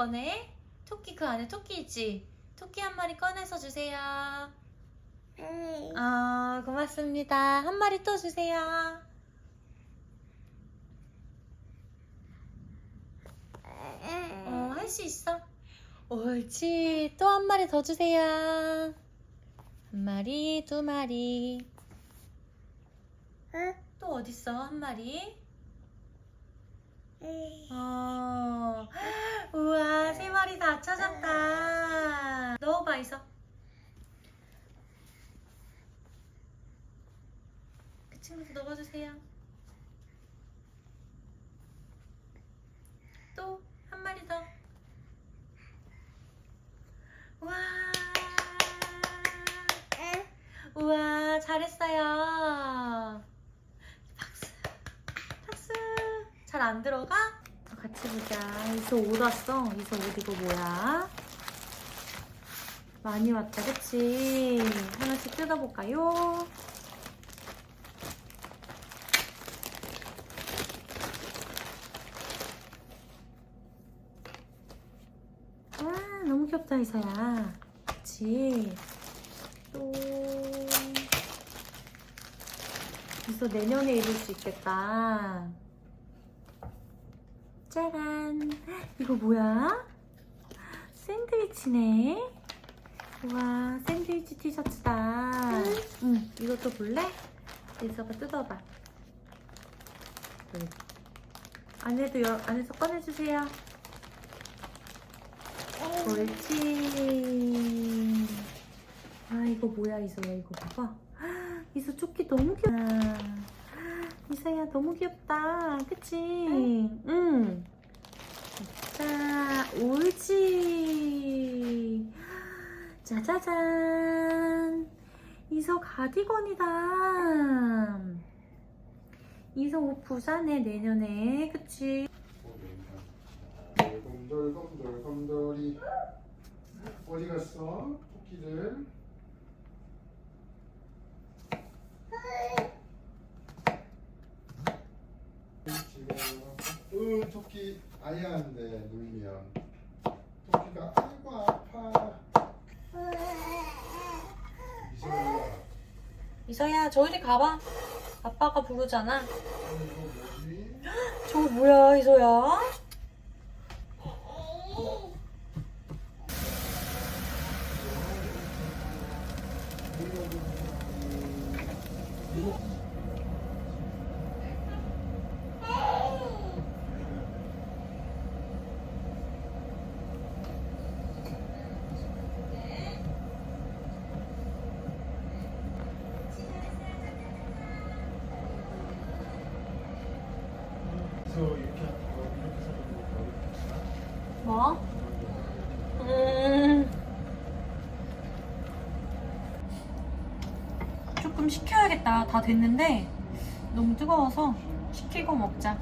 꺼내? 토끼 그 안에 토끼 있지? 토끼 한 마리 꺼내서 주세요. 아, 고맙습니다. 한 마리 또 주세요. 어, 할 수 있어. 옳지. 또 한 마리 더 주세요. 한 마리, 두 마리. 또 어딨어? 한 마리? 어. 우와, 세 마리 다 찾았다. 넣어봐, 이서. 그 친구도 넣어주세요. 또 한 마리 더. 우와. 우와, 잘했어요. 박수. 박수. 잘 안 들어가? 같이 보자. 이서 옷 왔어. 이서 옷 이거 뭐야? 많이 왔다, 그치? 하나씩 뜯어볼까요? 와, 너무 귀엽다, 이서야. 그치? 또. 이서 내년에 입을 수 있겠다. 짜란. 이거 뭐야? 샌드위치네. 우와, 샌드위치 티셔츠다. 응, 이것도 볼래? 예서가 뜯어봐. 네. 안에도 여, 안에서 꺼내주세요. 옳지. 아, 이거 뭐야, 이서야, 이거 봐봐. 이서 조끼 너무 귀엽다. 이서야, 너무 귀엽다. 그치? 응. 자, 옳지. 짜자잔. 이서 가디건이다. 이서 옷 부자네, 내년에. 그치? 곰돌곰돌 곰돌이 어디 갔어? 토끼들 으 토끼 아예 안돼 눌면 토끼가 아이고 아파 이소야 이서야, 저리 가봐. 아빠가 부르잖아. 이거 뭐지? 저거 뭐야, 이서야? 그래서 이렇게 하고 이렇게 해서 뭐? 음. 조금 식혀야겠다. 다 됐는데 너무 뜨거워서 식히고 먹자.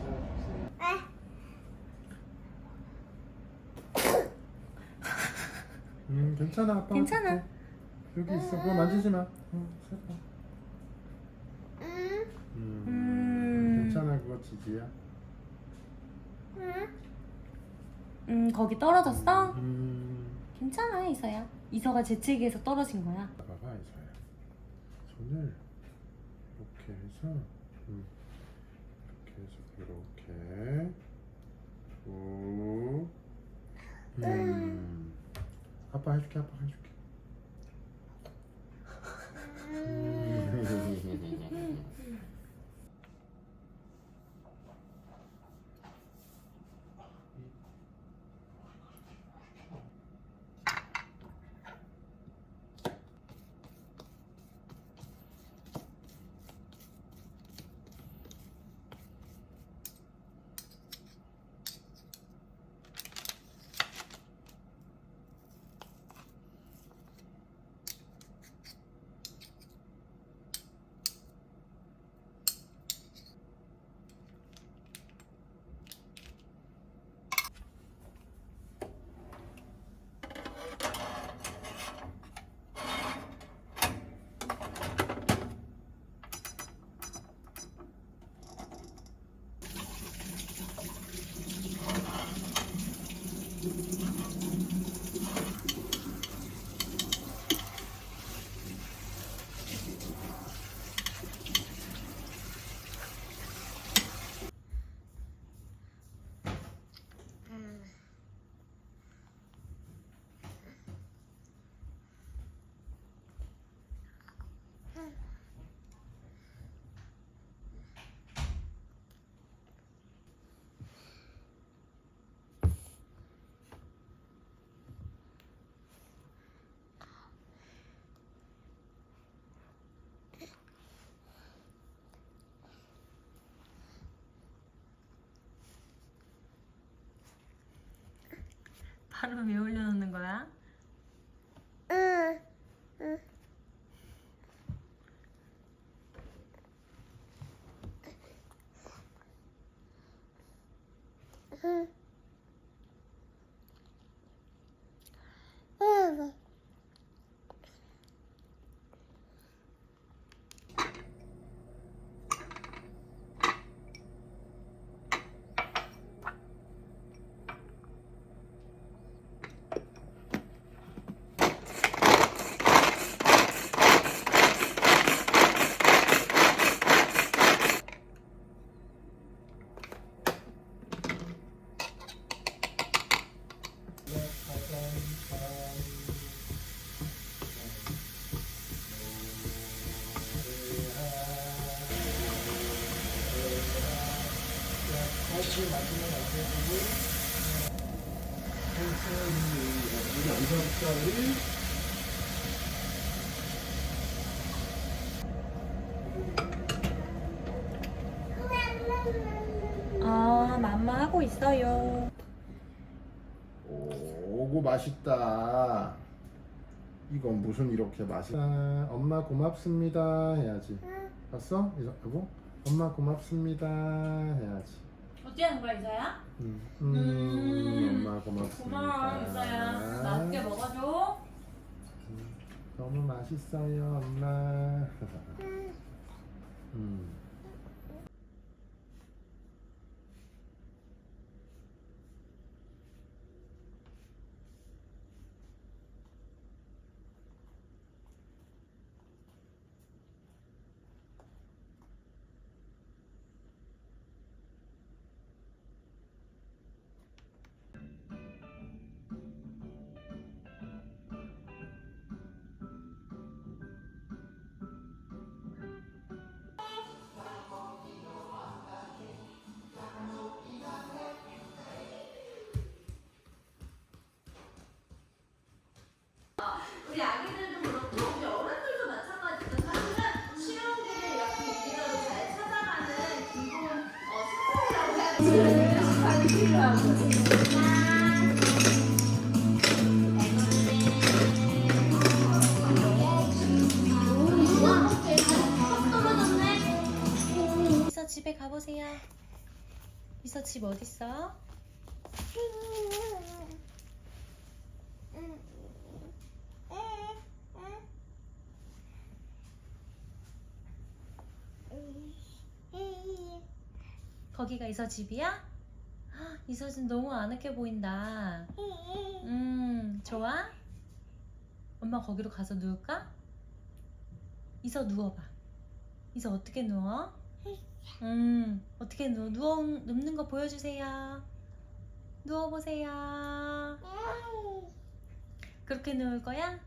음 괜찮아 아빠 괜찮아. 할게. 여기 있어 그거 만지지 마 응, 살까 음, 음. 괜찮아 그거 지지야 음, 거기 떨어졌어? 음 괜찮아, 이서야. 이서가 재채기에서 떨어진 거야. 봐봐 이사야 손을 이렇게 해서 음, 이렇게 해서 이렇게 오 음. 아빠 해줄게 아빠 해줄게 발은 왜 올려놓는 거야? 우리 안사부자리 아, 맘마 하고 있어요. 오고 맛있다. 이건 무슨 이렇게 맛있다. 엄마 고맙습니다 해야지. 봤어? 이거? 엄마 고맙습니다 해야지. 어떻게 하는 거야, 이서야? 음, 음, 음. 엄마 고맙습니다. 고마워, 이서야. 맛있게 먹어줘. 너무 맛있어요, 엄마. 집에 가보세요. 이서 집 어딨어? 거기가 이서 집이야? 헉, 이서 집 너무 아늑해 보인다. 음, 좋아? 엄마 거기로 가서 누울까? 이서 누워봐. 이서 어떻게 누워? 음, 어떻게 누워? 누워 눕는 거 보여주세요. 누워보세요. 그렇게 누울 거야?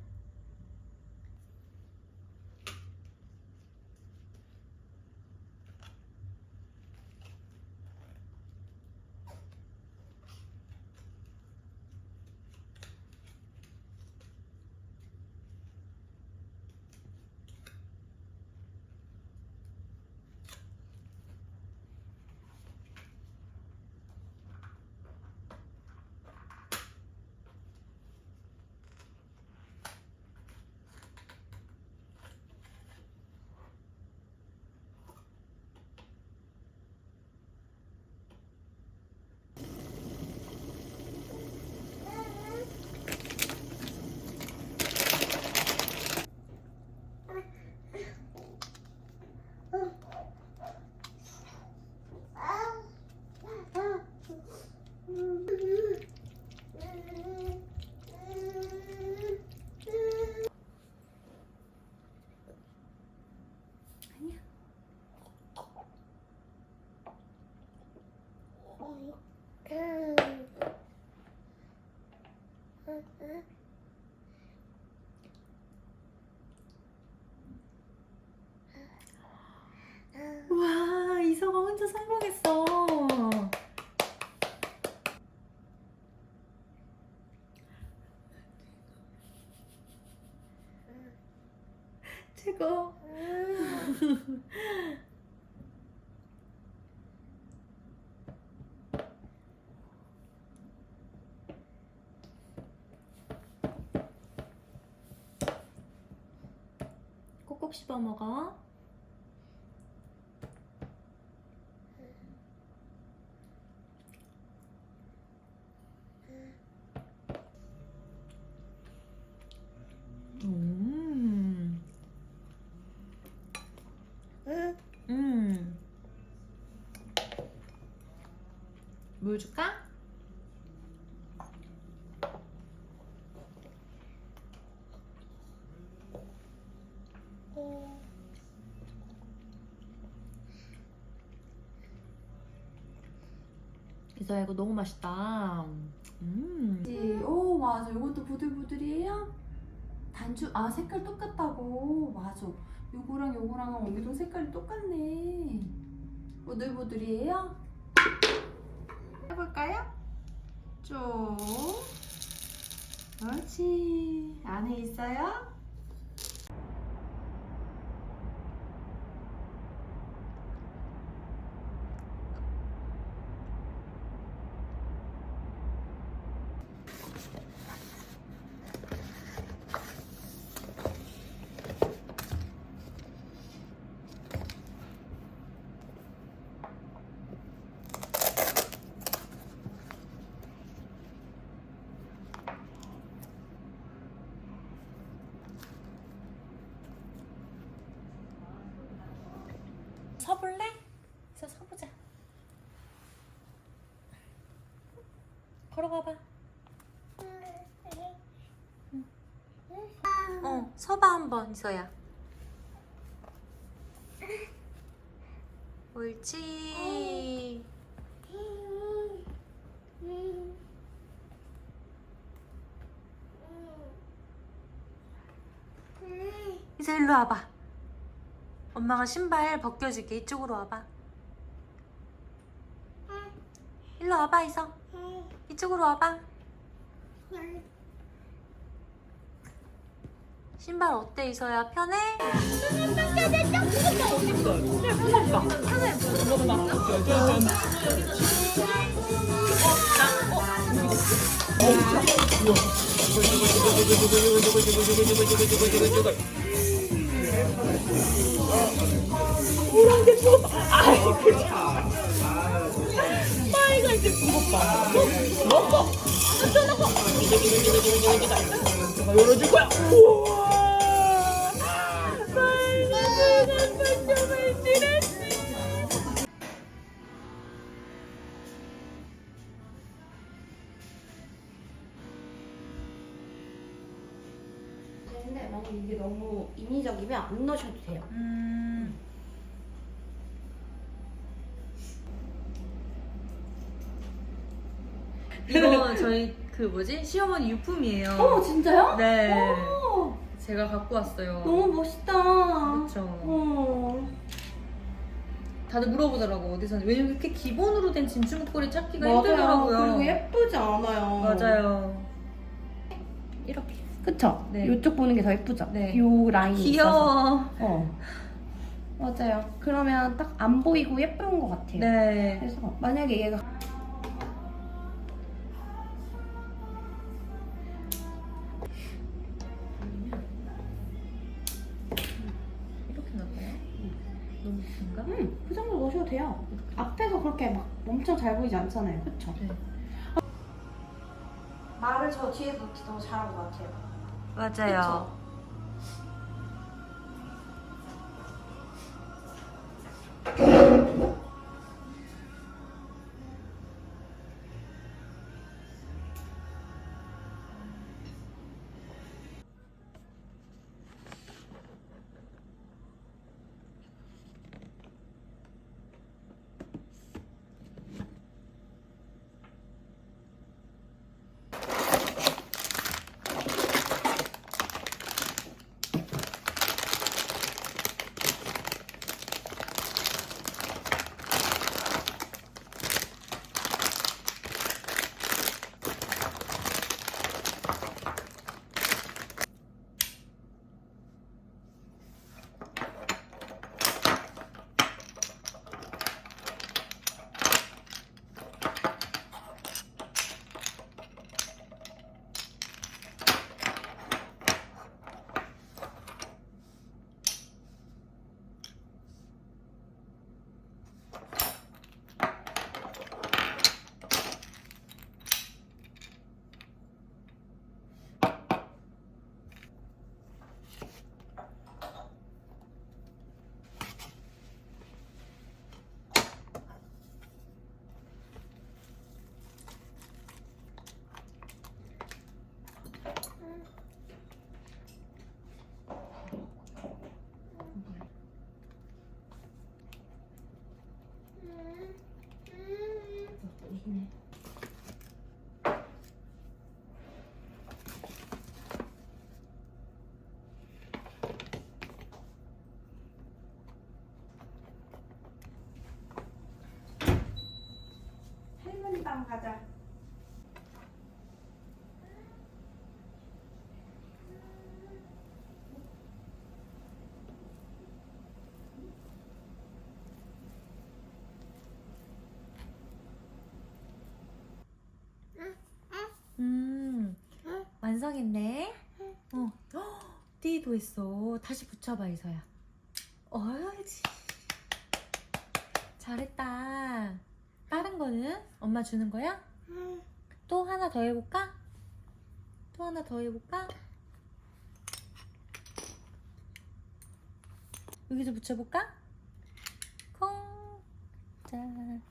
혼자 성공했어. 최고. 꼭꼭 씹어 먹어. 물 줄까? 이서야 이거 너무 맛있다. 음. 오 맞아 이것도 부들부들이에요? 단추 아 색깔 똑같다고 맞아 요거랑 요거랑 엉기동 색깔이 똑같네 부들부들이에요? 해볼까요? 쭉 그렇지 안에 있어요? 서볼래? 그래서 서보자. 걸어가봐. 어, 서봐 한번 이서야. 옳지. 이서 일로 와봐. 엄마가 신발 벗겨줄게. 이쪽으로 와봐. 일로 와봐 이서. 이쪽으로 와봐. 신발 어때 이서야? 편해? 열어줄 거야. 우와. 인위적이면 안 넣으셔도 돼요 음. 이거 저희 그 뭐지 시어머니 유품이에요. 어 진짜요? 네. 오, 제가 갖고 왔어요. 너무 멋있다 그렇죠. 어. 다들 물어보더라고 어디서 왜냐면 이렇게 기본으로 된 진주 목걸이 찾기가 맞아요. 힘들더라고요. 그리고 예쁘지 않아요. 맞아요. 이렇게 그쵸? 네. 이쪽 보는 게 더 예쁘죠? 네. 요 라인이 있어서. 귀여워. 어. 맞아요. 그러면 딱 안 보이고 예쁜 것 같아요. 네. 그래서 만약에 얘가 이렇게 넣을까요? 너무 긴가? 음, 그 정도 넣으셔도 돼요. 앞에서 그렇게 막 엄청 잘 보이지 않잖아요. 그쵸? 네. 말을 저 뒤에서 넣기 너무 잘한 것 같아요. 맞아요. 음. 할머니 방 가자. 음, 완성했네. 어, 헉, 띠도 했어. 다시 붙여봐, 이서야. 어이지. 잘했다. 다른 거는 엄마 주는 거야? 또 하나 더 해볼까? 또 하나 더 해볼까? 여기서 붙여볼까? 콩. 짠.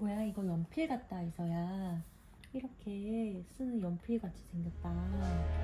뭐야 이거 연필 같다 이서야 이렇게 쓰는 연필 같이 생겼다